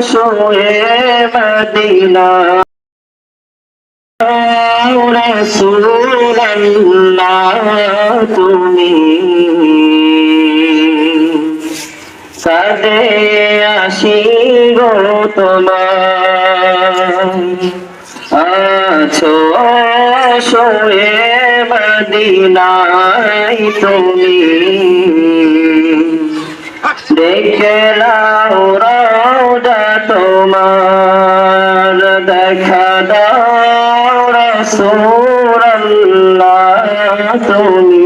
শুয়ে মদিনা। তুমি সাদে আসি গো তোমার আছো শোয়ে মদিনায় তুমি দেখে রওজা তোমার দেখা দাও রসুল্লাহ তুমি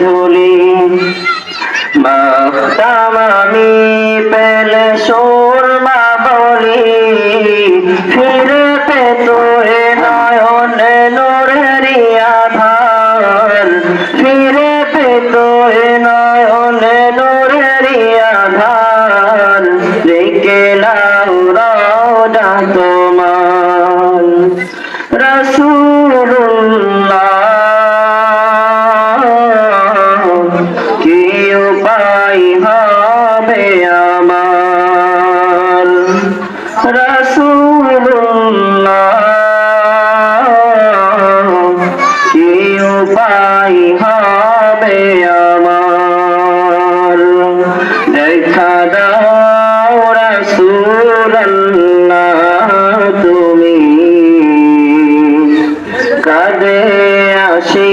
ধুলি মাতাম আমি দেখা দাও তুমি। কাঁদে আসি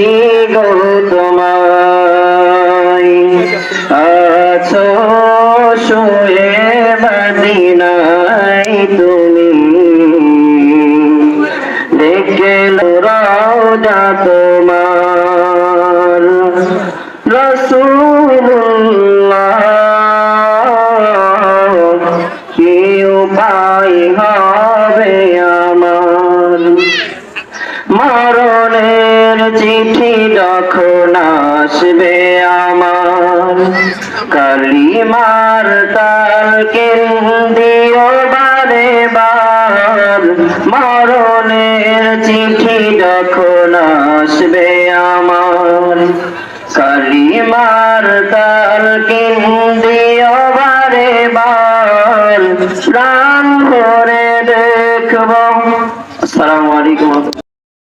গো তোমায়। আছো শুয়ে মদিনায় তুমি। দেখে রওজা তোমার। রসুল্লাহ হবে আমার। মরণের চিঠি যখন আসবে আমার, কালিমার তার কেন্দ্রীয় বারে বার। মরণের চিঠি যখন আসবে আমার, কালিমার তার কেন্দ্রীয় প্রাণ ভরে